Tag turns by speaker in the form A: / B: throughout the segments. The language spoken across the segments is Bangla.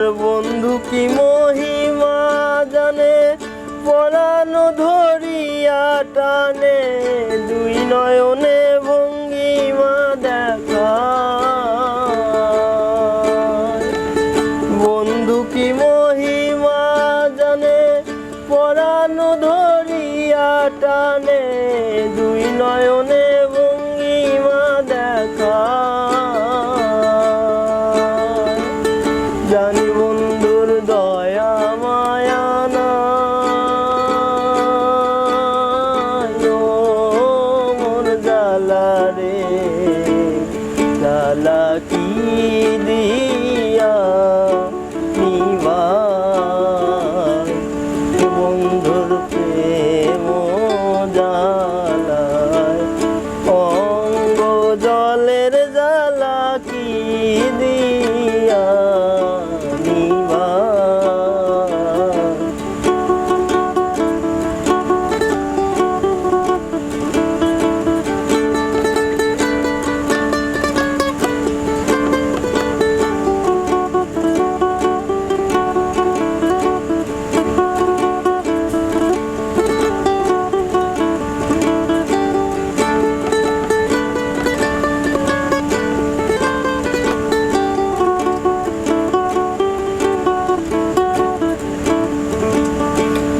A: বন্ধু কি মহিমা জানে? পরানো ধরিয়া টানে, দুই নয়নে ভঙ্গিমা দেখা। বন্ধু কি মহিমা জানে? পরানো ধরিয়া টানে জ্বালা কি দিয়া?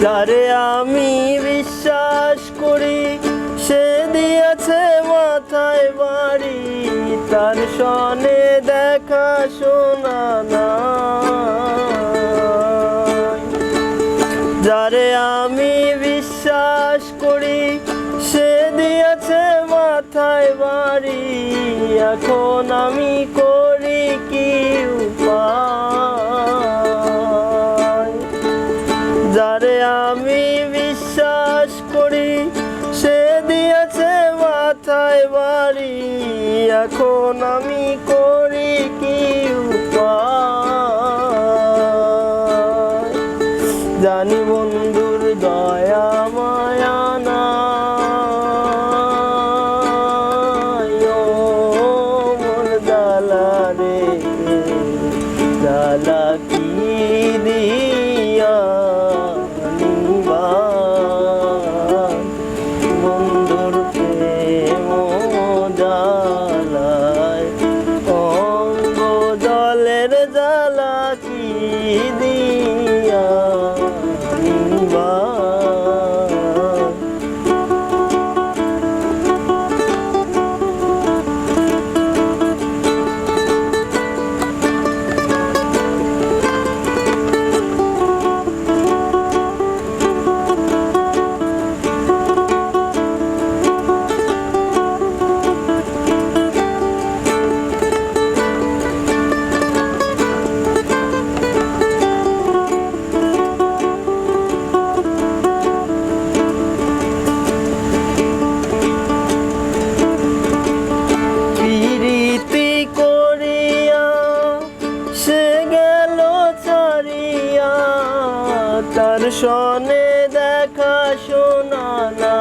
A: যারে আমি বিশ্বাস করি, সে দিয়েছে মাথায় বাড়ি। তার সনে দেখা শোনা না যারে আমি বিশ্বাস করি, সে দিয়েছে মাথায় বাড়ি। এখন আমি আমি বিশ্বাস করি সে দিয়েছে মাথায় বাড়ি। এখন আমি করি কি উপায়? জানি বন্ধুর কি দিয়া তার সনে দেখা শোনা না।